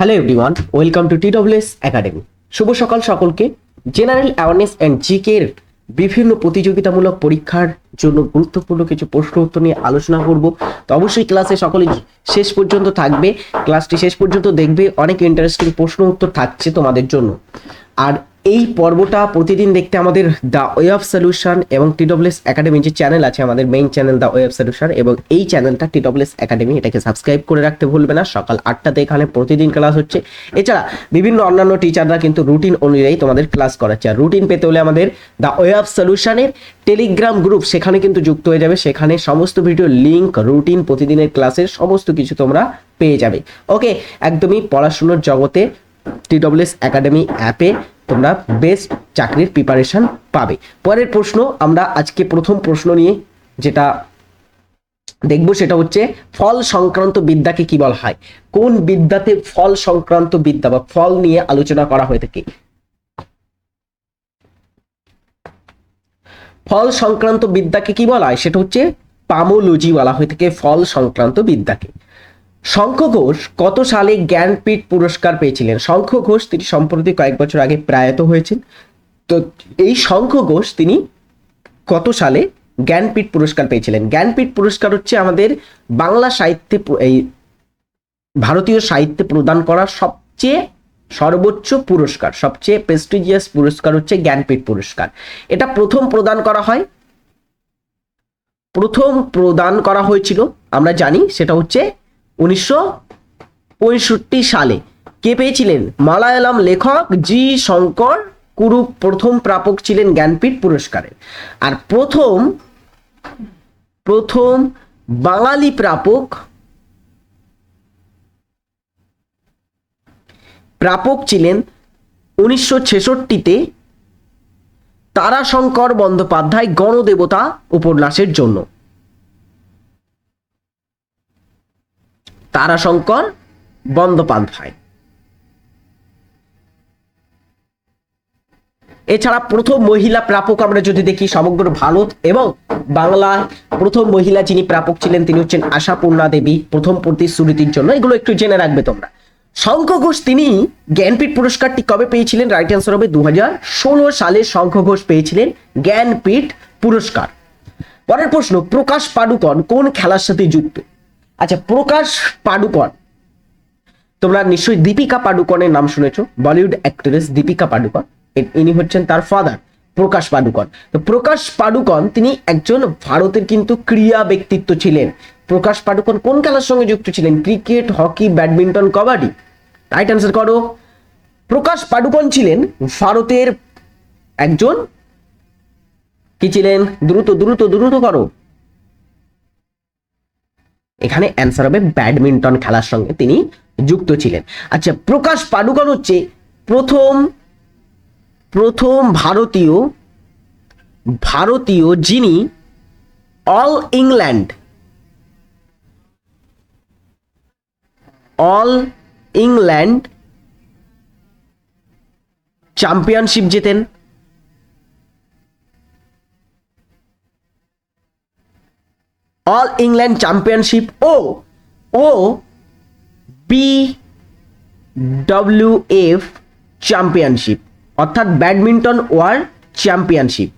Hello everyone welcome to TWS academy শুভ সকাল সকলকে। General awareness and জিকের বিভিন্ন প্রতিযোগিতামূলক পরীক্ষার জন্য গুরুত্বপূর্ণ কিছু প্রশ্ন উত্তর নিয়ে আলোচনা করব। তো অবশ্যই ক্লাসে সকলে শেষ পর্যন্ত থাকবে। ক্লাসটি শেষ পর্যন্ত দেখবে। অনেক ইন্টারেস্টিং প্রশ্ন উত্তর থাকছে তোমাদের জন্য। আর এই পর্বটা প্রতিদিন দেখতে আমাদের দ্য ওয়ে অফ সলিউশন এবং টিডব্লিউএস একাডেমি যে চ্যানেল আছে, আমাদের main channel the way of solution এবং এই চ্যানেলটা টিডব্লিউএস একাডেমি এটাকে সাবস্ক্রাইব করে রাখতে ভুলবে না। সকাল আটটাতে এখানে প্রতিদিন ক্লাস হচ্ছে। এছাড়া বিভিন্ন অন্যান্য টিচাররা কিন্তু রুটিন অনুযায়ী তোমাদের ক্লাস করাচ্ছে। আর রুটিন পেতে হলে আমাদের দ্য ওয়ে অফ সলিউশনের টেলিগ্রাম গ্রুপ সেখানে কিন্তু যুক্ত হয়ে যাবে। সেখানে সমস্ত ভিডিও লিঙ্ক রুটিন প্রতিদিনের ক্লাসের সমস্ত কিছু তোমরা পেয়ে যাবে। ওকে একদমই পড়াশুনোর জগতে টিডব্লিউএস একাডেমি অ্যাপে তোমরা বেস্ট চাকরির প্রিপারেশন পাবে। পরের প্রশ্ন, আমরা আজকে প্রথম প্রশ্ন নিয়ে যেটা দেখব সেটা হচ্ছে, ফল সংক্রান্ত বিদ্যাকে কি বলা হয়? কোন বিদ্যাতে ফল সংক্রান্ত বিদ্যা বা ফল নিয়ে আলোচনা করা হয়ে থাকে? ফল সংক্রান্ত বিদ্যাকে কি বলা হয়? সেটা হচ্ছে, পামোলজি বলা হয়ে থাকে ফল সংক্রান্ত বিদ্যাকে। শঙ্খ ঘোষ কত সালে জ্ঞানপীঠ পুরস্কার পেয়েছিলেন? শঙ্খ ঘোষ তিনি সম্প্রতি কয়েক বছর আগে প্রয়াত হয়েছেন। তো এই শঙ্খ ঘোষ তিনি কত সালে জ্ঞানপীঠ পুরস্কার পেয়েছিলেন? জ্ঞানপীঠ পুরস্কার হচ্ছে আমাদের বাংলা সাহিত্যে এই ভারতীয় সাহিত্যে প্রদান করা সবচেয়ে সর্বোচ্চ পুরস্কার, সবচেয়ে প্রেস্টিজিয়াস পুরস্কার হচ্ছে জ্ঞানপীঠ পুরস্কার। এটা প্রথম প্রদান করা হয়। প্রথম প্রদান করা হয়েছিল, আমরা জানি, সেটা হচ্ছে উনিশশো পঁয়ষট্টি সালে। কে পেয়েছিলেন? মালায়ালাম লেখক জি শঙ্কর কুরু প্রথম প্রাপক ছিলেন জ্ঞানপীঠ পুরস্কারের। আর প্রথম প্রথম বাঙালি প্রাপক প্রাপক ছিলেন উনিশশো ছেষট্টিতে তারাশঙ্কর বন্দ্যোপাধ্যায় গণদেবতা উপন্যাসের জন্য। তারাশঙ্কর বন্দ্যোপাধ্যায়। এছাড়া প্রথম মহিলা প্রাপক আমরা যদি দেখি, সমগ্র ভারত এবং বাংলায় প্রথম মহিলা যিনি প্রাপক ছিলেন, তিনি হচ্ছেন আশাপূর্ণা দেবী, প্রথম প্রতিশ্রুতির জন্য। এগুলো একটু জেনে রাখবে তোমরা। শঙ্খ ঘোষ, তিনি জ্ঞানপীঠ পুরস্কারটি কবে পেয়েছিলেন? রাইট অ্যান্সার হবে দু হাজার ষোলো সালে শঙ্খ ঘোষ পেয়েছিলেন জ্ঞানপীঠ পুরস্কার। পরের প্রশ্ন, প্রকাশ পাডুকন কোন খেলার সাথে যুক্ত? আচ্ছা প্রকাশ পাডুকন। তোমরা নিশ্চয়ই দীপিকা পাডুকনের নাম শুনেছো, বলিউড অ্যাক্ট্রেস দীপিকা পাডুকন। ইনি হচ্ছেন তার ফাদার, প্রকাশ পাডুকন। তো প্রকাশ পাডুকন, তিনি একজন ভারতের কিন্তু ক্রীড়া ব্যক্তিত্ব ছিলেন। প্রকাশ পাডুকন কোন খেলার সঙ্গে যুক্ত ছিলেন? Cricket, hockey, badminton, kabaddi? Right answer করো। প্রকাশ পাডুকন ছিলেন ভারতের একজন, কি ছিলেন? দ্রুত দ্রুত দ্রুত করো। এখানে অ্যান্সার হবে ব্যাডমিন্টন খেলার সঙ্গে তিনি যুক্ত ছিলেন। আচ্ছা প্রকাশ পাডুকন হচ্ছে প্রথম প্রথম ভারতীয় ভারতীয় যিনি All England All England championship জেতেন। All England championship ও ও বি ডব্লিউ এফ চ্যাম্পিয়নশিপ অর্থাৎ ব্যাডমিন্টন ওয়ার্ল্ড চ্যাম্পিয়নশিপ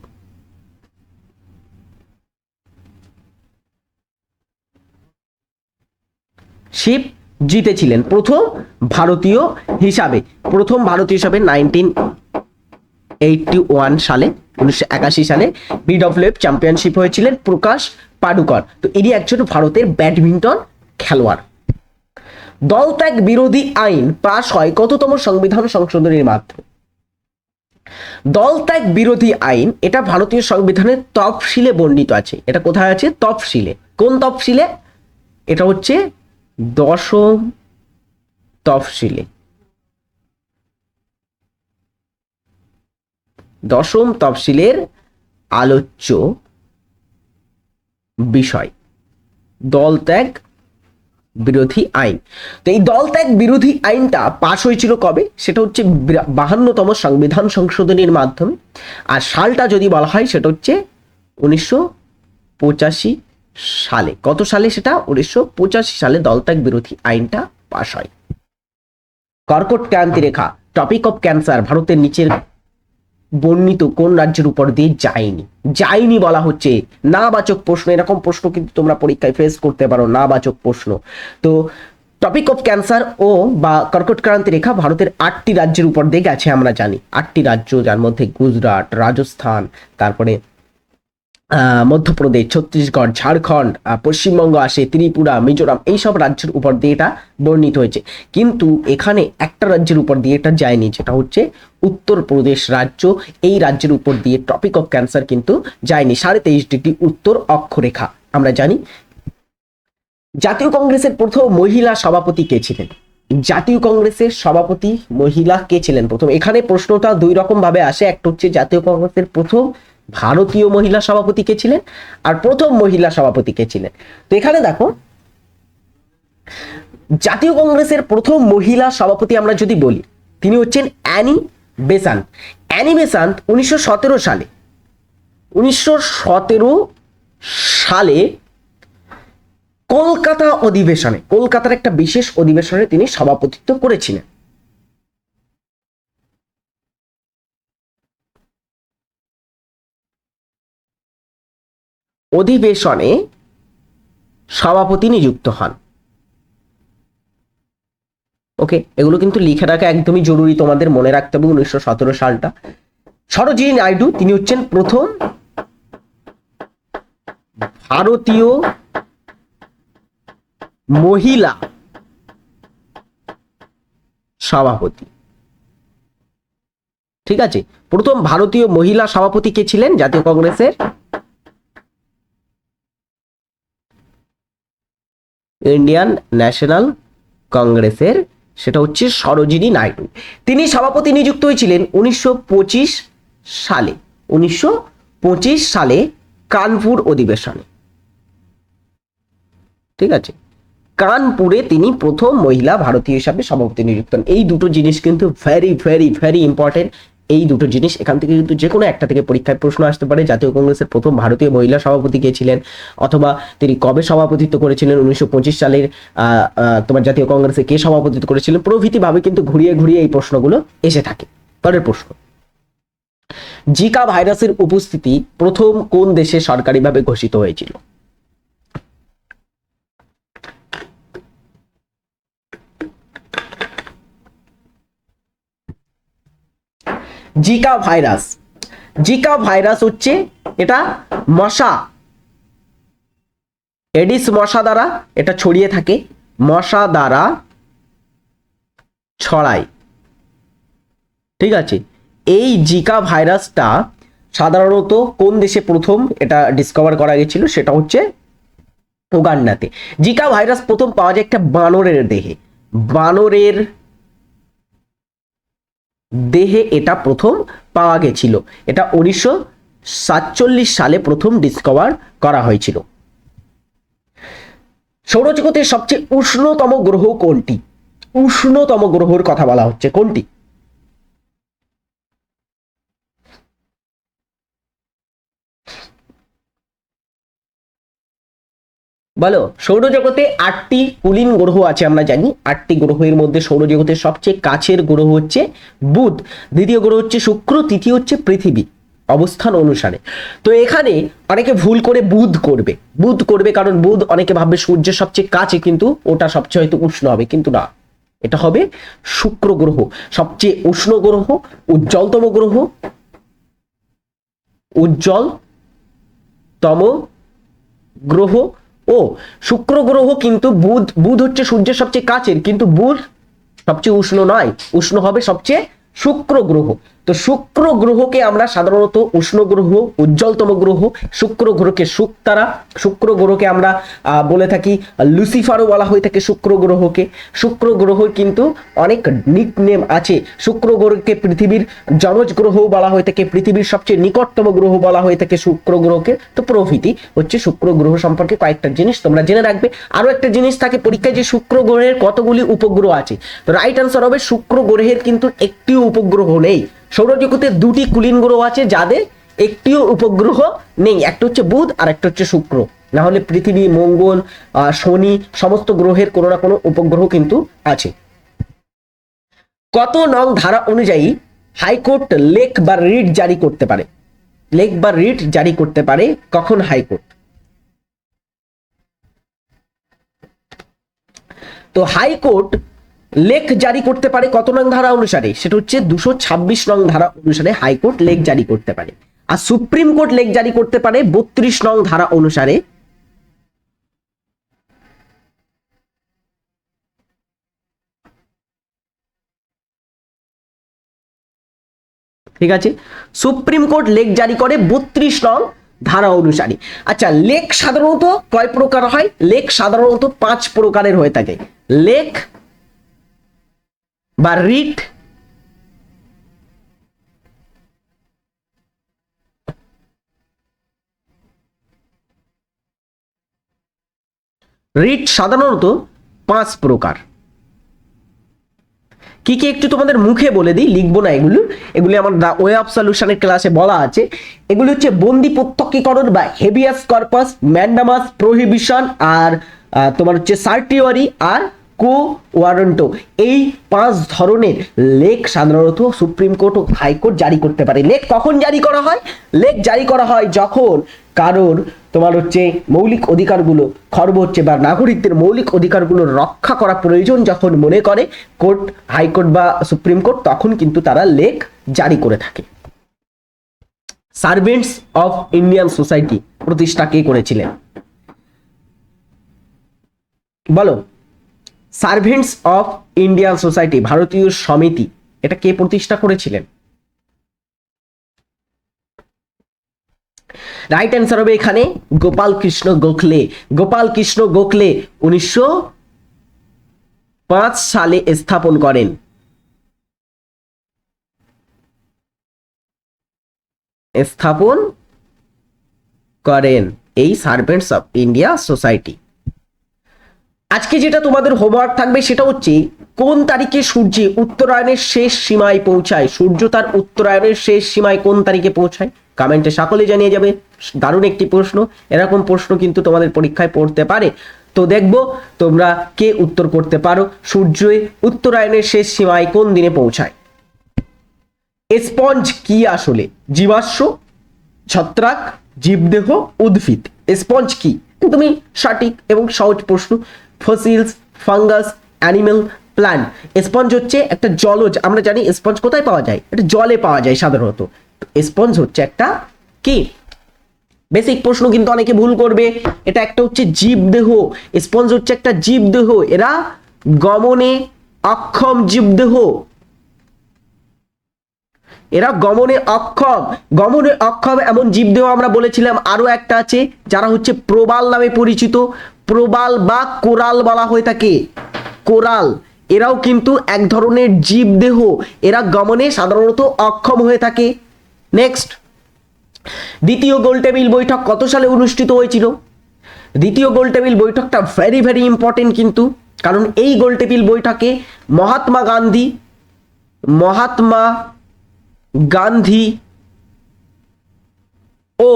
শিপ জিতেছিলেন প্রথম ভারতীয় হিসাবে। প্রথম ভারতীয় হিসাবে নাইনটিন এইটটি ওয়ান সালে, উনিশশো একাশি সালে বিডব্লিউএফ চ্যাম্পিয়নশিপ হয়েছিলেন প্রকাশ পাডুকর। তো ইনি একজন ভারতের ব্যাডমিন্টন খেলোয়াড়। দলত্যাগ বিরোধী আইন পাশ হয় কততম সংবিধান সংশোধনের মাধ্যমে? দলত্যাগ বিরোধী আইন, এটা ভারতীয় সংবিধানের তফসিলে বর্ণিত আছে। এটা কোথায় আছে? তফসিলে কোন তফসিলে এটা হচ্ছে দশম তফসিলে দশম তফসিলের আলোচ্য বিষয়। দলত্যাগ বিরোধী আইন। তো এই দলত্যাগ বিরোধী আইনটা পাশ হয়েছিল কবে? সেটা হচ্ছে বাহান্নতম সংবিধান সংশোধনীর মাধ্যমে। আর সালটা যদি বলা হয়, সেটা হচ্ছে উনিশশো পঁচাশি সালে। কত সালে সেটা? উনিশশো পঁচাশি সালে দলত্যাগ বিরোধী আইনটা পাশ হয়। কর্কট ক্রান্তি রেখা টপিক অফ ক্যান্সার ভারতের নিচের বর্ণিত কোন রাজ্যের উপর দিয়ে যায়নি। যায়নি বলা হচ্ছে না বাচক প্রশ্ন। এরকম প্রশ্ন কিন্তু তোমরা পরীক্ষায় ফেস করতে পারো না বাচক প্রশ্ন। তো টপিক অফ ক্যান্সার ও বা কর্কট ক্রান্তি রেখা ভারতের আটটি রাজ্যের উপর দিয়ে গেছে আমরা জানি। আটটি রাজ্য, যার মধ্যে গুজরাট, রাজস্থান, তারপরে মধ্যপ্রদেশ, ছত্তিশগড়, ঝাড়খণ্ড পশ্চিমবঙ্গ আসে, ত্রিপুরা, মিজোরাম, এইসব রাজ্যের উপর দিয়ে এটা বর্ণিত হয়েছে। কিন্তু এখানে একটা রাজ্যের উপর দিয়ে এটা যায়নি, যেটা হচ্ছে উত্তরপ্রদেশ রাজ্য। এই রাজ্যের উপর দিয়ে টপিক অফ ক্যান্সার কিন্তু যায়নি, সাড়ে তেইশ ডিগ্রি উত্তর অক্ষরেখা, আমরা জানি। জাতীয় কংগ্রেসের প্রথম মহিলা সভাপতি কে ছিলেন? জাতীয় কংগ্রেসের সভাপতি মহিলা কে ছিলেন প্রথম? এখানে প্রশ্নটা দুই রকম ভাবে আসে, একটা হচ্ছে জাতীয় কংগ্রেসের প্রথম ভারতীয় মহিলা সভাপতি কে ছিলেন আর প্রথম মহিলা সভাপতি কে ছিলেন। তো এখানে দেখো, জাতীয় কংগ্রেসের প্রথম মহিলা সভাপতি আমরা যদি বলি, তিনি হচ্ছেন অ্যানি বেসান্ত। অ্যানি বেসান্ত উনিশশো সতেরো সালে, উনিশশো সতেরো সালে কলকাতা অধিবেশনে, কলকাতার একটা বিশেষ অধিবেশনে তিনি সভাপতিত্ব করেছিলেন। অধিবেশনে সভাপতি নিযুক্ত হন। ওকে, এগুলো কিন্তু লিখে রাখা একদমই জরুরি তোমাদের মনে রাখতে হবে উনিশশো সতেরো সালটা। সরোজিনী নাইডু, তিনি হচ্ছেন প্রথম ভারতীয় মহিলা সভাপতি। ঠিক আছে? প্রথম ভারতীয় মহিলা সভাপতি কে ছিলেন জাতীয় কংগ্রেসের? ইন্ডিয়ান ন্যাশনাল কংগ্রেসের, সেটা হচ্ছে সরোজিনী নাইডু। তিনি সভাপতি নিযুক্ত হয়েছিলেন উনিশশো পঁচিশ সালে, উনিশশো পঁচিশ সালে কানপুর অধিবেশনে। ঠিক আছে? কানপুরে তিনি প্রথম মহিলা ভারতীয় হিসাবে সভাপতি নিযুক্ত হন। এই দুটো জিনিস কিন্তু ভেরি ভেরি ভেরি ইম্পর্টেন্ট এই দুটো জিনিস, এখান থেকে কিন্তু যে কোনো একটা থেকে পরীক্ষায় প্রশ্ন আসতে পারে। জাতীয় কংগ্রেসের প্রথম ভারতীয় মহিলা সভাপতি কে ছিলেন, অথবা তিনি কবে সভাপতিত্ব করেছিলেন, উনিশশো পঁচিশ সালের তোমার জাতীয় কংগ্রেসে কে সভাপতিত্ব করেছিলেন প্রভৃতি ভাবে কিন্তু ঘুরিয়ে ঘুরিয়ে এই প্রশ্নগুলো এসে থাকে। পরের প্রশ্ন। জিকা ভাইরাসের উপস্থিতি প্রথম কোন দেশে সরকারিভাবে ঘোষিত হয়েছিল? Zika virus. জিকা ভাইরাস হচ্ছে এটা মশা। এডিস মশা দ্বারা এটা ছড়িয়ে থাকে, মশা দ্বারা ছড়ায়। ঠিক আছে? এই জিকা ভাইরাসটা সাধারণত কোন দেশে প্রথম এটা ডিসকভার করা গেছিল? সেটা হচ্ছে উগান্ডাতে। জিকা ভাইরাস প্রথম পাওয়া যায় একটা বানরের দেহে। বানরের দেহে এটা প্রথম পাওয়া গেছিল। এটা উনিশশো সাতচল্লিশ সালে প্রথম ডিসকভার করা হয়েছিল। সৌরজগতের সবচেয়ে উষ্ণতম গ্রহ কোনটি? উষ্ণতম গ্রহর কথা বলা হচ্ছে কোনটি? বলো, সৌরজগতে আটটি কুলিন গ্রহ আছে, আমরা জানি। আটটি গ্রহের মধ্যে সৌরজগতের সবচেয়ে কাছের গ্রহ হচ্ছে বুধ। দ্বিতীয় গ্রহ হচ্ছে শুক্র, তৃতীয় হচ্ছে পৃথিবী, অবস্থান অনুসারে। তো এখানে অনেকে ভুল করে বুধ করবে। বুধ করবে কারণ বুধ অনেকে ভাববে সূর্যের সবচেয়ে কাছে, কিন্তু ওটা সবচেয়ে হয়তো উষ্ণ হবে, কিন্তু না। এটা হবে শুক্র গ্রহ, সবচেয়ে উষ্ণ গ্রহ, উজ্জ্বলতম গ্রহ উজ্জ্বল তম গ্রহ ও, শুক্র গ্রহ কিন্তু বুধ বুধ হচ্ছে সূর্যের সবচেয়ে কাছের, কিন্তু বুধ সবচেয়ে উষ্ণ নয়, উষ্ণ হবে সবচেয়ে শুক্র গ্রহ। তো শুক্র গ্রহকে আমরা সাধারণত উষ্ণ গ্রহ, উজ্জ্বলতম গ্রহ, শুক্র গ্রহকে শুক্তারা, শুক্র গ্রহকে আমরা বলে থাকি লুসিফারও বলা হয়ে থাকে শুক্র গ্রহকে। শুক্র গ্রহ কিন্তু অনেক নিক নেম আছে। শুক্র গ্রহকে পৃথিবীর যমজ গ্রহ বলা হয়ে থাকে, পৃথিবীর সবচেয়ে নিকটতম গ্রহ বলা হয়ে থাকে শুক্র গ্রহকে। তো প্রভৃতি হচ্ছে শুক্র গ্রহ সম্পর্কে কয়েকটা জিনিস তোমরা জেনে রাখবে। আরও একটা জিনিস থাকে পরীক্ষায় যে শুক্র গ্রহের কতগুলি উপগ্রহ আছে। তো রাইট আনসার হবে শুক্র গ্রহের কিন্তু একটিও উপগ্রহ নেই। সৌরজগতে দুটি কুলিন গ্রহ আছে যাদের একটিও উপগ্রহ নেই। একটা হচ্ছে বুধ আর একটা হচ্ছে শুক্র। না হলে পৃথিবী, মঙ্গল শনি সমস্ত গ্রহের কোনো না কোনো উপগ্রহ কিন্তু আছে। কত নং ধারা অনুযায়ী হাইকোর্ট লেখ বা রিট জারি করতে পারে। লেক বা রিট জারি করতে পারে কখন হাইকোর্ট? তো হাইকোর্ট লেখ জারি করতে পারে কত নং ধারা অনুসারে? সেটা হচ্ছে দুশো ছাব্বিশ নং ধারা অনুসারে হাইকোর্ট লেখ জারি করতে পারে। আর সুপ্রিম কোর্ট লেখ জারি করতে পারে বত্রিশ নং ধারা অনুসারে। ঠিক আছে? সুপ্রিম কোর্ট লেখ জারি করে বত্রিশ নং ধারা অনুসারে। আচ্ছা লেখ সাধারণত কয় প্রকার হয়? লেখ সাধারণত পাঁচ প্রকারের হয়ে থাকে। লেখ বা রিট। রিট সাধারণত পাঁচ প্রকার। কি কি একটু তোমাদের মুখে বলে দিই, লিখব না এগুলো। এগুলি আমার দা ওয়ে অফ সলিউশনের ক্লাসে বলা আছে। এগুলি হচ্ছে বন্দি প্রত্যক্ষীকরণ বা হেভিয়াস কর্পাস, ম্যান্ডামাস, প্রহিবিশন আর তোমার হচ্ছে সার্টিওয়ারি আর কো ওয়ারেন্টো। এই পাঁচ ধরনের লেখ সাধারণত সুপ্রিম কোর্ট ও হাইকোর্ট জারি করতে পারে। লেখ কখন জারি করা হয়? লেখ জারি করা হয় যখন কারোর তোমার হচ্ছে মৌলিক অধিকারগুলো, খর্ব হচ্ছে বা নাগরিকদের মৌলিক অধিকারগুলো রক্ষা করা প্রয়োজন যখন মনে করে কোর্ট, হাইকোর্ট বা সুপ্রিম কোর্ট, তখন কিন্তু তারা লেখ জারি করে থাকে। সার্ভেন্টস অফ ইন্ডিয়ান সোসাইটি প্রতিষ্ঠা কে করেছিলেন? বলো। সার্ভেন্টস অফ ইন্ডিয়ান সোসাইটি, ভারতীয় সমিতি, এটা কে প্রতিষ্ঠা করেছিলেন? রাইট অ্যান্সার হবে এখানে গোপাল কৃষ্ণ গোখলে। গোপাল কৃষ্ণ গোখলে উনিশশো পাঁচ সালে স্থাপন করেন। স্থাপন করেন এই সার্ভেন্টস অফ ইন্ডিয়া সোসাইটি। আজকে যেটা তোমাদের হোমওয়ার্ক থাকবে সেটা হচ্ছে কোন তারিখে সূর্য উত্তরায়ণের শেষ সীমায় পৌঁছায়? সূর্য তার উত্তরায়ণের শেষ সীমায় কোন তারিখে পৌঁছায়? কমেন্টে সকলে জানিয়ে যাবে। দারুণ একটি প্রশ্ন। এরকম প্রশ্ন কিন্তু তোমাদের পরীক্ষায় পড়তে পারে। তো দেখব তোমরা কে উত্তর করতে পারো। সূর্য উত্তরায়ণের শেষ সীমায় কোন দিনে পৌঁছায়? স্পঞ্জ কি আসলে? জীবাশ্ম, ছত্রাক, জীবদেহ, উদ্ভিদ। স্পঞ্জ কি? তুমি সঠিক এবং সহজ প্রশ্ন। Fossils fungus animal plant sponge হচ্ছে একটা জলজ, আমরা জানি স্পঞ্জ কোথায় পাওয়া যায়? এটা জলে পাওয়া যায় সাধারণত। স্পঞ্জ হচ্ছে একটা কি? বেসিক প্রশ্ন কিন্তু অনেকে ভুল করবে। এটা একটা হচ্ছে জীবদেহ। স্পঞ্জ হচ্ছে একটা জীবদেহ। এরা গমনে অক্ষম জীবদেহ। এরা গমনে অক্ষম। গমনে অক্ষম এমন জীবদেহ আমরা বলেছিলাম। আরও একটা আছে, যারা হচ্ছে প্রবাল নামে পরিচিত। প্রবাল বা কোরাল বলা হয়ে থাকে। কোরাল, এরাও কিন্তু এক ধরনের জীবদেহ। এরা গমনে সাধারণত অক্ষম হয়ে থাকে। নেক্সট দ্বিতীয় গোল টেবিল বৈঠক কত সালে অনুষ্ঠিত হয়েছিল? দ্বিতীয় গোল টেবিল বৈঠকটা ভেরি ভেরি ইম্পর্টেন্ট কিন্তু, কারণ এই গোল টেবিল বৈঠকে মহাত্মা গান্ধী মহাত্মা গান্ধী ও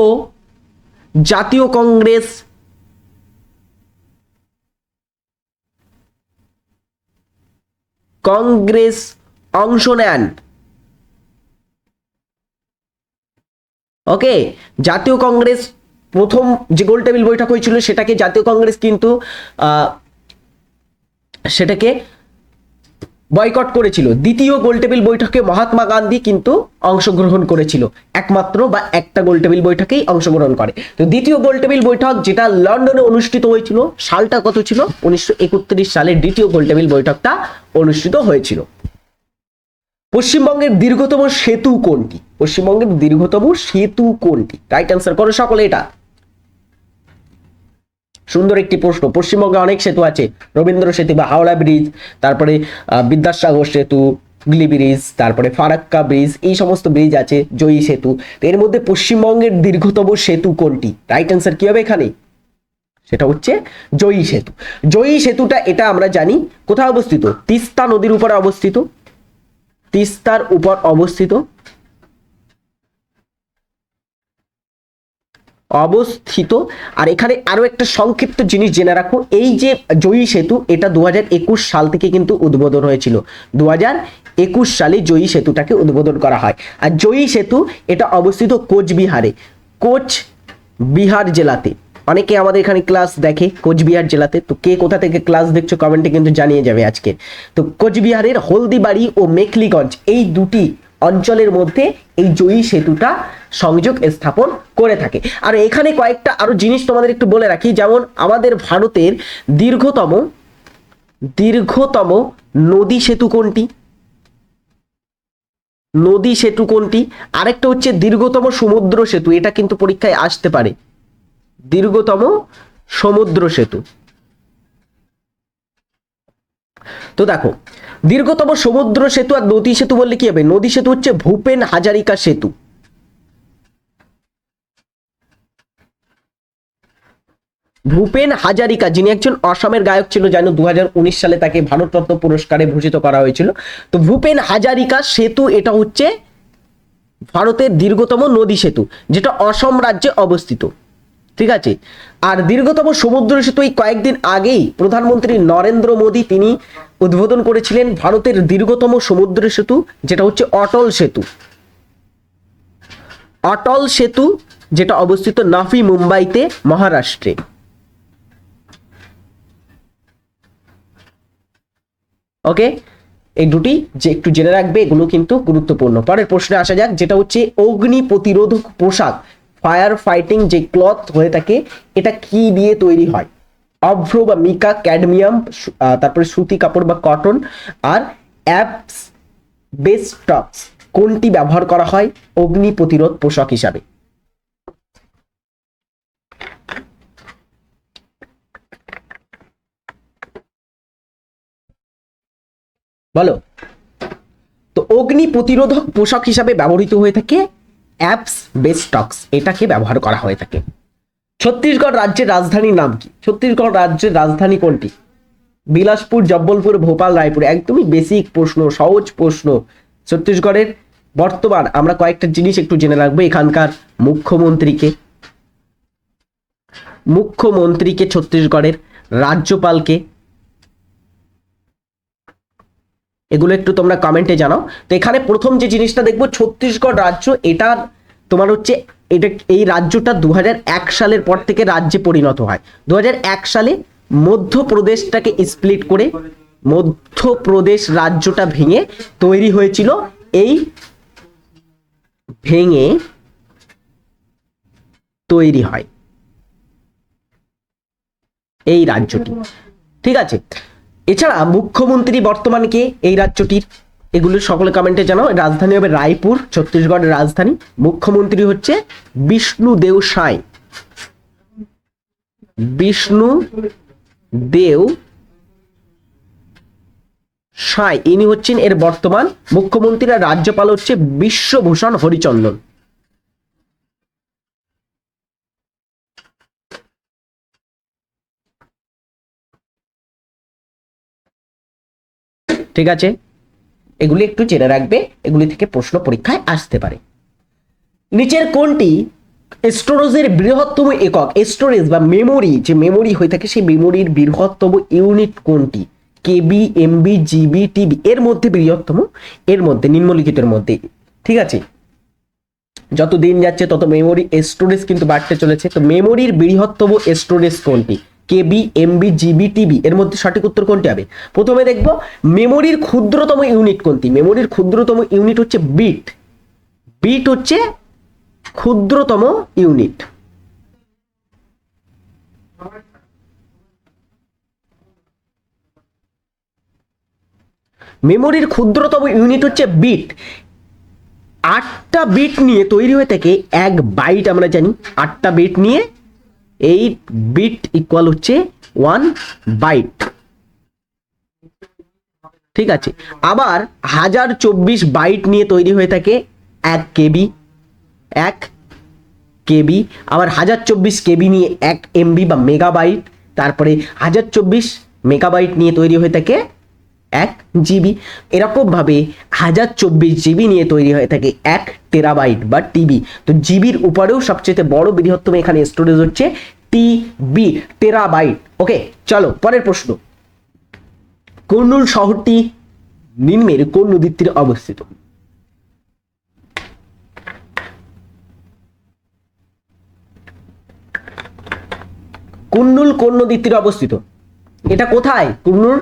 জাতীয় কংগ্রেস কংগ্রেস অংশ নেন। ওকে, জাতীয় কংগ্রেস প্রথম যে গোল টেবিল বৈঠক হয়েছিল সেটাকে জাতীয় কংগ্রেস কিন্তু সেটাকে বয়কট করেছিল। দ্বিতীয় গোলটেবিল বৈঠকে মহাত্মা গান্ধী কিন্তু অংশগ্রহণ করেছিল। একমাত্র বা একটা গোলটেবিল বৈঠকেই অংশগ্রহণ করে। তো দ্বিতীয় গোলটেবিল বৈঠক যেটা লন্ডনে অনুষ্ঠিত হয়েছিল, সালটা কত ছিল? উনিশশো একত্রিশ সালে দ্বিতীয় গোলটেবিল বৈঠকটা অনুষ্ঠিত হয়েছিল। পশ্চিমবঙ্গের দীর্ঘতম সেতু কোনটি? পশ্চিমবঙ্গের দীর্ঘতম সেতু কোনটি? রাইট অ্যান্সার করো সকলে এটা। সুন্দর একটি প্রশ্ন। পশ্চিমবঙ্গে অনেক সেতু আছে। রবীন্দ্র সেতু বা হাওড়া ব্রিজ, তারপরে বিদ্যাসাগর সেতু, হুগলি ব্রিজ, তারপরে ফারাক্কা ব্রিজ, এই সমস্ত ব্রিজ আছে, জয়ী সেতু। এর মধ্যে পশ্চিমবঙ্গের দীর্ঘতম সেতু কোনটি? রাইট অ্যান্সার কি হবে এখানে? সেটা হচ্ছে জয়ী সেতু। জয়ী সেতুটা, এটা আমরা জানি, কোথায় অবস্থিত? তিস্তা নদীর উপরে অবস্থিত। তিস্তার উপর অবস্থিত। অবস্থিত। আর এখানে আরও একটা সংক্ষিপ্ত জিনিস জেনে রাখো, এই যে জয়ী সেতু, এটা দু হাজার একুশ সাল থেকে কিন্তু উদ্বোধন হয়েছিল। দু একুশ সালে জয়ী সেতুটাকে উদ্বোধন করা হয়। আর জয়ী সেতু, এটা অবস্থিত কোচবিহারে কোচ বিহার জেলাতে। অনেকে আমাদের এখানে ক্লাস দেখে কোচবিহার জেলাতে। তো কে কোথা থেকে ক্লাস দেখছ কমেন্টে কিন্তু জানিয়ে যাবে আজকে। তো কোচবিহারের হলদিবাড়ি ও মেখলিগঞ্জ, এই দুটি অঞ্চলের মধ্যে এই জয়ী সেতুটা সংযোগ স্থাপন করে থাকে। আর এখানে কয়েকটা আরও জিনিস তোমাদের একটু বলে রাখি। যেমন আমাদের ভারতের দীর্ঘতম দীর্ঘতম নদী সেতু কোনটি? নদী সেতু কোনটি? আরেকটা হচ্ছে দীর্ঘতম সমুদ্র সেতু। এটা কিন্তু পরীক্ষায় আসতে পারে। দীর্ঘতম সমুদ্র সেতু। তো দেখো, দীর্ঘতম সমুদ্র সেতু আর নদী সেতু বললে কি হবে? নদী সেতু হচ্ছে ভূপেন হাজারিকা সেতু। ভূপেন হাজারিকা, যিনি একজন অসমের গায়ক ছিল, জানো দু সালে তাকে ভারতরত্ন পুরস্কারে ভূষিত করা হয়েছিল। তো ভূপেন হাজারিকা সেতু, এটা হচ্ছে ভারতের দীর্ঘতম নদী সেতু, যেটা অসম রাজ্যে অবস্থিত। ঠিক আছে? আর দীর্ঘতম সমুদ্র সেতু এই কয়েকদিন আগেই প্রধানমন্ত্রী নরেন্দ্র মোদী তিনি উদ্বোধন করেছিলেন ভারতের দীর্ঘতম সমুদ্র সেতু, যেটা হচ্ছে অটল সেতু। অটল সেতু, যেটা অবস্থিত নাফি মুম্বাইতে, মহারাষ্ট্রে। ওকে? এই দুটি যে একটু জেনে রাখবে, এগুলো কিন্তু গুরুত্বপূর্ণ। পরের প্রশ্নে আসা যাক, যেটা হচ্ছে অগ্নি প্রতিরোধক পোশাক ফায়ার ফাইটিং যে ক্লথ হয়ে থাকে, এটা কি দিয়ে তৈরি হয়? অভ্র বা মিকা, ক্যাডমিয়াম তারপরে সুতি কাপড় বা কটন আর অ্যাপস বেস্টক্স কোনটি ব্যবহার করা হয়? অগ্নি প্রতিরোধ পোশাক হিসাবে। বলো। তো অগ্নি প্রতিরোধক পোশাক হিসাবে ব্যবহৃত হয়ে থাকে অ্যাপস বেস্টক্স এটাকে ব্যবহার করা হয়ে থাকে। ছত্তিশগড় রাজ্যের রাজধানীর নাম কি? ছত্তিশগড় রাজ্যের রাজধানী কোনটি? বিলাসপুর, জব্বলপুর, ভোপাল, রায়পুর, একদমই বেসিক প্রশ্ন, সহজ প্রশ্ন। ছত্তিশগড়ের বর্তমান, আমরা কয়েকটা জিনিস একটু জেনে রাখব এখানকার মুখ্যমন্ত্রীকে। মুখ্যমন্ত্রীকে ছত্তিশগড়ের রাজ্যপালকে এগুলো একটু তোমরা কমেন্টে জানাও। তো এখানে প্রথম যে জিনিসটা দেখব, ছত্তিশগড় রাজ্য, এটা তোমার হচ্ছে, এটা এই রাজ্যটা দু হাজার এক সালের পর থেকে রাজ্যে পরিণত হয়। দু হাজার এক সালে মধ্যপ্রদেশটাকে স্প্লিট করে মধ্যপ্রদেশ রাজ্যটা ভেঙে তৈরি হয়েছিল। এই ভেঙে তৈরি হয়। এই রাজ্যটি। ঠিক আছে? এছাড়া মুখ্যমন্ত্রী বর্তমানে কে? এই রাজ্যটির। এগুলো সকলে কমেন্টে জানাও। রাজধানী হবে রায়পুর ছত্তিশগড়ের রাজধানী। মুখ্যমন্ত্রী হচ্ছে বিষ্ণু দেও সাঁই। বিষ্ণু দেও সাঁই। ইনি হচ্ছেন এর বর্তমান মুখ্যমন্ত্রী আর রাজ্যপাল হচ্ছে বিশ্বভূষণ হরিচন্দন। ঠিক আছে? এগুলি একটু জেনে রাখবে, এগুলি থেকে প্রশ্ন পরীক্ষায় আসতে পারে। নিচের কোনটি স্টোরেজের বৃহত্তম একক, স্টোরেজ বা মেমোরি, যে মেমোরি হয়ে থাকে সেই মেমোরির বৃহত্তম ইউনিট কোনটি কেবি, এমবি, জিবি, টিবি, এর মধ্যে বৃহত্তম, এর মধ্যে, নিম্নলিখিতের মধ্যে। ঠিক আছে? যত দিন যাচ্ছে তত মেমোরি স্টোরেজ কিন্তু বাড়তে চলেছে। তো মেমোরির বৃহত্তম স্টোরেজ কোনটি কেবি, এমবি, জিবি, টিবি, এর মধ্যে সঠিক উত্তর কোনটি হবে? প্রথমে দেখব মেমোরির ক্ষুদ্রতম ইউনিট কোনটি? মেমোরির ক্ষুদ্রতম ইউনিট হচ্ছে বিট। বিট হচ্ছে ক্ষুদ্রতম ইউনিট। মেমোরির ক্ষুদ্রতম ইউনিট হচ্ছে বিট। আটটা বিট নিয়ে তৈরি হয়ে থাকে এক বাইট, আমরা জানি। আটটা বিট নিয়ে এইট বিট ইকুয়াল হচ্ছে ওয়ান বাইট ঠিক আছে? আবার হাজার চব্বিশ বাইট নিয়ে তৈরি হয়ে থাকে এক কেবি এক কেবি। আবার হাজার চব্বিশ কেবি নিয়ে এক এমবি বা মেগাবাইট তারপরে হাজার চব্বিশ মেগাবাইট নিয়ে তৈরি হয়ে থাকে এক জিবি এরকমভাবে হাজার চব্বিশ জিবি নিয়ে তৈরি হয়ে থাকে এক টেরাবাইট বা টিবি তো জিবির উপরেও সবচেয়ে বড় বৃহত্তম এখানে স্টোরেজ হচ্ছে টিবি টেরাবাইট ওকে চলো, পরের প্রশ্ন। কুর্নুল শহরটি নিম্নের কোন নদীর তীরে অবস্থিত? কুন্নুল কোন নদীর তীরে অবস্থিত? এটা কোথায়? কুন্নুর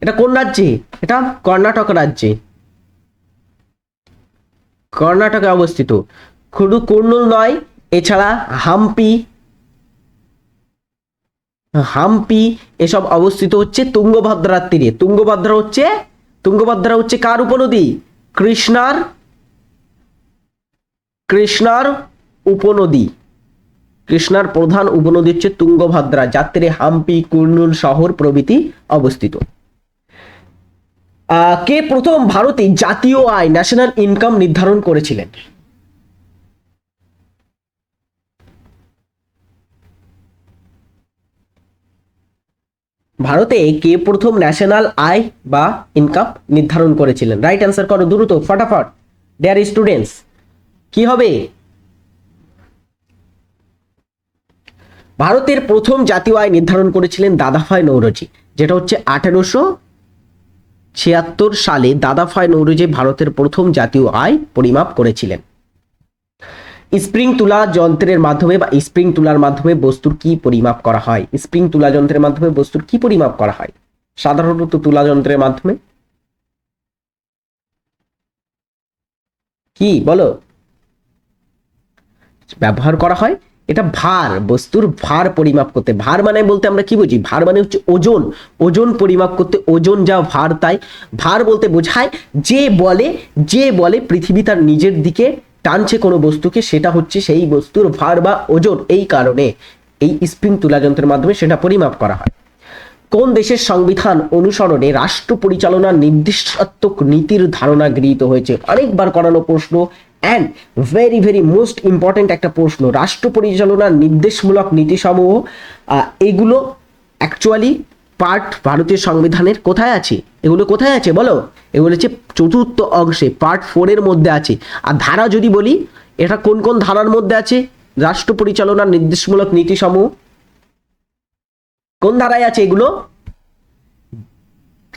এটা কোন রাজ্যে? এটা কর্ণাটক রাজ্যে। কর্ণাটকে অবস্থিত। শুধু কুর্নুল নয়, এছাড়া হাম্পি হাম্পি এসব অবস্থিত হচ্ছে তুঙ্গভদ্রার তীরে। তুঙ্গভদ্রা হচ্ছে তুঙ্গভদ্রা হচ্ছে কার উপনদী? কৃষ্ণার কৃষ্ণার উপনদী। কৃষ্ণার প্রধান উপনদী হচ্ছে তুঙ্গভদ্রা। যাত্রী হাম্পি, কুর্নুল শহর প্রভৃতি অবস্থিত। কে প্রথম ভারতে জাতীয় আয় ন্যাশনাল ইনকাম নির্ধারণ করেছিলেন? ভারতে কে প্রথম ন্যাশনাল আয় বা ইনকাম নির্ধারণ করেছিলেন? রাইট অ্যান্সার করো দ্রুত, ফটাফট। ডেয়ার স্টুডেন্টস কি হবে? ভারতের প্রথম জাতীয় আয় নির্ধারণ করেছিলেন দাদাভাই নৌরজি, যেটা হচ্ছে আঠেরোশো ছিয়াত্তর সালে দাদাভাই নৌরজি ভারতের প্রথম জাতীয় আয় পরিমাপ করেছিলেন। স্প্রিং তুলা যন্ত্রের মাধ্যমে বা স্প্রিং তুলার মাধ্যমে বস্তুর কি পরিমাপ করা হয়? স্প্রিং তুলা যন্ত্রের মাধ্যমে বস্তুর কি পরিমাপ করা হয়? সাধারণত তুলা যন্ত্রের মাধ্যমে। কি? বলো। ব্যবহার করা হয়? এটা ভার, বস্তুর ভার পরিমাপ করতে। ভার মানে বলতে আমরা কি বুঝি? ভার মানে হচ্ছে ওজন। ওজন পরিমাপ করতে, ওজন যা ভার তাই। ভার বলতে বোঝায় যে বলে যে বলে পৃথিবী তার নিজের দিকে টানছে কোনো বস্তুকে, সেটা হচ্ছে সেই বস্তুর ভার বা ওজন এই কারণে। এই স্প্রিং তুলা যন্ত্রের মাধ্যমে সেটা পরিমাপ করা হয়। কোন দেশের সংবিধান অনুসরণে রাষ্ট্র পরিচালনার নির্দিষ্টাত্মক নীতির ধারণা গৃহীত হয়েছে? অনেকবার করানো প্রশ্ন and very very most important একটা প্রশ্ন, রাষ্ট্র পরিচালনার নির্দেশমূলক নীতিসমূহ এগুলো অ্যাকচুয়ালি পার্ট ভারতীয় সংবিধানের কোথায় আছে? এগুলো কোথায় আছে বলো? এগুলো হচ্ছে চতুর্থ অংশে পার্ট ফোরের মধ্যে আছে। আর ধারা যদি বলি, এটা কোন কোন ধারার মধ্যে আছে? রাষ্ট্র পরিচালনার নির্দেশমূলক নীতিসমূহ। কোন ধারায় আছে এগুলো?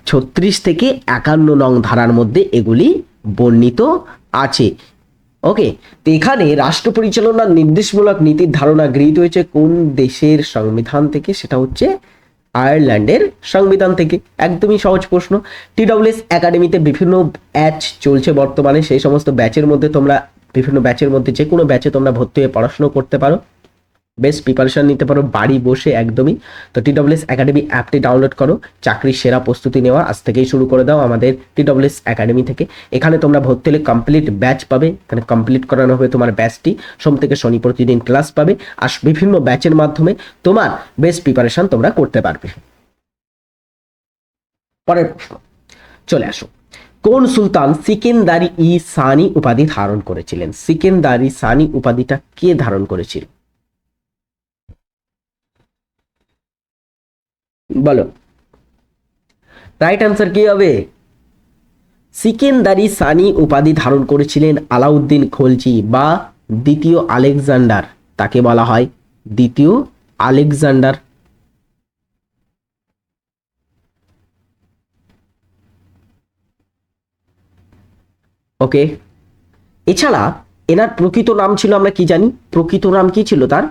ছত্রিশ থেকে একান্ন নং ধারার মধ্যে এগুলি বর্ণিত আছে। ওকে তো এখানে রাষ্ট্র পরিচালনার নির্দেশমূলক নীতির ধারণা গৃহীত হয়েছে কোন দেশের সংবিধান থেকে? সেটা হচ্ছে আয়ারল্যান্ডের সংবিধান থেকে। একদমই সহজ প্রশ্ন। টিডব্লিউএস একাডেমিতে বিভিন্ন ব্যাচ চলছে বর্তমানে। সেই সমস্ত ব্যাচের মধ্যে তোমরা বিভিন্ন ব্যাচের মধ্যে যে কোনো ব্যাচে তোমরা ভর্তি হয়ে পড়াশুনো করতে পারো। বেস্ট প্রিপারেশন নিতে পারো, বাড়ি বসে একদমই। তো টিডব্লিউএস একাডেমি অ্যাপটি ডাউনলোড করো, চাকরির সেরা প্রস্তুতি নেওয়া আজ থেকেই শুরু করে দাও আমাদের টিডব্লিউএস একাডেমি থেকে। এখানে তোমরা ভর্তি হলে কমপ্লিট ব্যাচ পাবে, এখানে কমপ্লিট করানো হবে তোমার ব্যাচটি সোম থেকে শনি প্রতিদিন ক্লাস পাবে, আর বিভিন্ন ব্যাচের মাধ্যমে তোমার বেস্ট প্রিপারেশন তোমরা করতে পারবে। পরের চলে আসো। কোন সুলতান সিকেন্দারি ই সানি উপাধি ধারণ করেছিলেন? সিকেন্দারি সানি উপাধিটা কে ধারণ করেছিল? বলো। রাইট আনসার কি হবে? সিকেন্দারি সানি উপাধি ধারণ করেছিলেন আলাউদ্দিন খলজি বা দ্বিতীয় আলেকজান্ডার। তাকে বলা হয় দ্বিতীয় আলেকজান্ডার। ওকে এছাড়া এনার প্রকৃত নাম ছিল আমরা কি জানি? প্রকৃত নাম কি ছিল তার?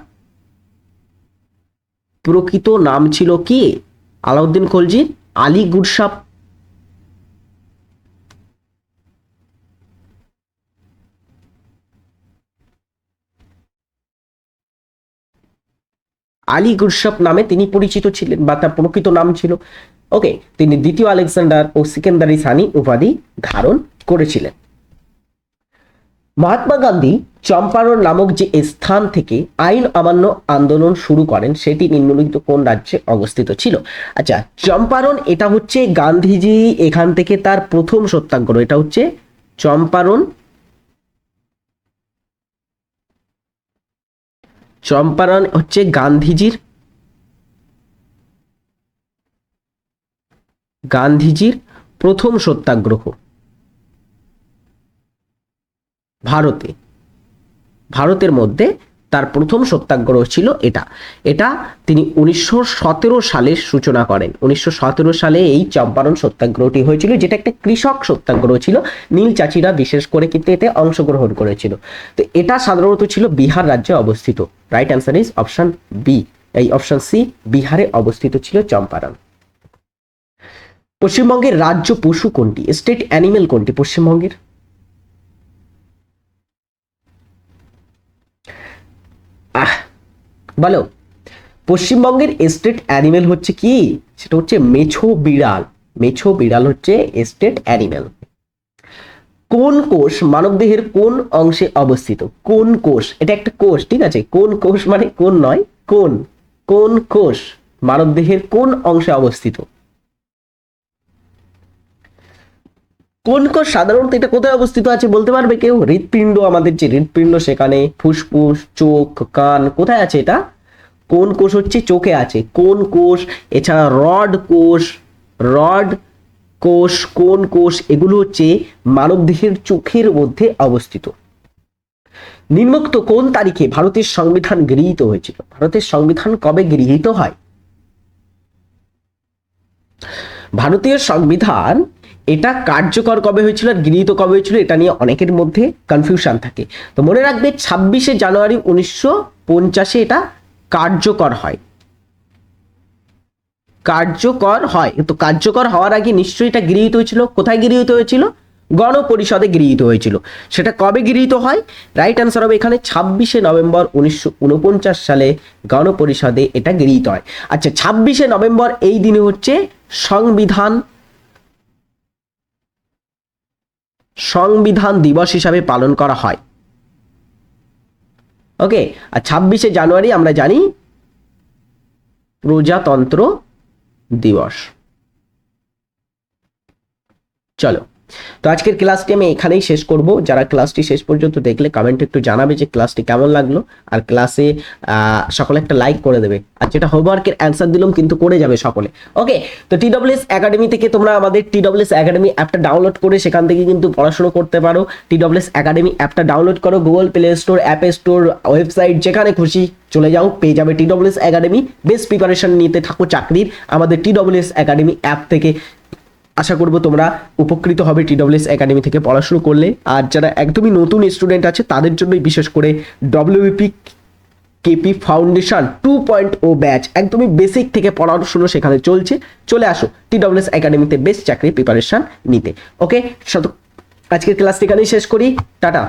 প্রকৃত নাম ছিল কি? আলাউদ্দিন খলজির আলী গুরসাপ। আলী গুরসাপ নামে তিনি পরিচিত ছিলেন বা তার প্রকৃত নাম ছিল। ওকে তিনি দ্বিতীয় আলেকজান্ডার ও সিকেন্দারি সানি উপাধি ধারণ করেছিলেন। মহাত্মা গান্ধী চম্পারণ নামক যে স্থান থেকে আইন অমান্য আন্দোলন শুরু করেন, সেটি নিম্নলিখিত কোন রাজ্যে অবস্থিত ছিল? আচ্ছা চম্পারণ এটা হচ্ছে গান্ধীজি এখান থেকে তার প্রথম সত্যাগ্রহ। এটা হচ্ছে চম্পারণ চম্পারণ হচ্ছে গান্ধীজির গান্ধীজির প্রথম সত্যাগ্রহ ভারতে। ভারতের মধ্যে তার প্রথম সত্যাগ্রহ ছিল এটা। এটা তিনি উনিশশো সতেরো সালে সূচনা করেন। উনিশশো সতেরো সালে এই চম্পারণ সত্যাগ্রহটি হয়েছিল, যেটা একটা কৃষক সত্যাগ্রহ ছিল। নীল চাচিরা বিশেষ করে কিন্তু এতে অংশগ্রহণ করেছিল। তো এটা সাধারণত ছিল বিহার রাজ্যে অবস্থিত। Right answer is option B এই অপশন সি বিহারে অবস্থিত ছিল চম্পারণ। পশ্চিমবঙ্গের রাজ্য পশু কোনটি? স্টেট অ্যানিমেল কোনটি পশ্চিমবঙ্গের? বলো, পশ্চিমবঙ্গের স্টেট অ্যানিমেল হচ্ছে কি? সেটা হচ্ছে মেছো বিড়াল। মেছো বিড়াল হচ্ছে স্টেট অ্যানিমেল কোন কোষ মানবদেহের কোন অংশে অবস্থিত? কোন কোষ? এটা একটা কোষ, ঠিক আছে? কোন কোষ মানে কোন নয়, কোন। কোন কোষ মানবদেহের কোন অংশে অবস্থিত? কোন কোষ সাধারণত এটা কোথায় অবস্থিত আছে বলতে পারবে কেউ? হৃৎপিণ্ড আমাদের যে হৃৎপিণ্ড, সেখানে ফুসফুস, চোখ, কান, কোথায় আছে এটা? কোন কোষ হচ্ছে চোখে আছে। কোন কোষ? এছাড়া রড কোষ রড কোষ, কোন কোষ? এগুলো হচ্ছে মানবদেহের চোখের মধ্যে অবস্থিত। নিম্নোক্ত কোন তারিখে ভারতের সংবিধান গৃহীত হয়েছিল? ভারতের সংবিধান কবে গৃহীত হয়? ভারতীয় সংবিধান এটা কার্যকর কবে হয়েছিল আর গৃহীত কবে হয়েছিল, এটা নিয়ে অনেকের মধ্যে কনফিউশন থাকে। তো মনে রাখবে, ছাব্বিশে জানুয়ারি উনিশশো পঞ্চাশে এটা কার্যকর হয়। কার্যকর হয়, তো কার্যকর হওয়ার আগে নিশ্চয়ই এটা গৃহীত হয়েছিল। কোথায় গৃহীত হয়েছিল? গণপরিষদে গৃহীত হয়েছিল। সেটা কবে গৃহীত হয়? রাইট অ্যান্সার হবে এখানে ছাব্বিশে নভেম্বর উনিশশো উনপঞ্চাশ সালে গণপরিষদে এটা গৃহীত হয়। আচ্ছা ছাব্বিশে নভেম্বর এই দিনে হচ্ছে সংবিধান সংবিধান দিবস হিসাবে পালন করা হয়। ওকে আর ছাব্বিশে জানুয়ারি আমরা জানি প্রজাতন্ত্র দিবস। চলো। তো আজকের ক্লাসটি আমি এখানেই শেষ করব। যারা ক্লাসটি শেষ পর্যন্ত দেখলে কমেন্ট একটু জানাবে যে ক্লাসটি কেমন লাগল। আর ক্লাসে সকলে একটা লাইক করে দেবে। আর যেটা হোমওয়ার্কের অ্যান্সার দিলাম কিন্তু করে যাবে সকলে। ওকে তো টিডব্লিউএস একাডেমি থেকে তোমরা আমাদের টিডব্লিউএস একাডেমি অ্যাপটা ডাউনলোড করে সেখান থেকে কিন্তু পড়াশোনা করতে পারো। টিডব্লিউএস একাডেমি অ্যাপটা ডাউনলোড করো। Google Play Store app store website যেখানে খুশি চলে যাও, পেয়ে যাবে টিডব্লিউএস একাডেমি বেস্ট প্রিপারেশন নিতে থাকো চাকরির। আমাদের টিডব্লিউএস একাডেমি অ্যাপ থেকে আশা করব তোমরা উপকৃত হবে টিডব্লিউএস একাডেমি থেকে পড়াশুনো করলে। আর যারা একদমই নতুন স্টুডেন্ট আছে, তাদের জন্যই বিশেষ করে WP KP foundation two point O batch একদমই বেসিক থেকে পড়াশুনো সেখানে চলছে। চলে আসো টিডব্লিউএস একাডেমিতে বেস্ট চাকরি প্রিপারেশন নিতে। ওকে আজকের ক্লাসটি এখানেই শেষ করি। টাটা।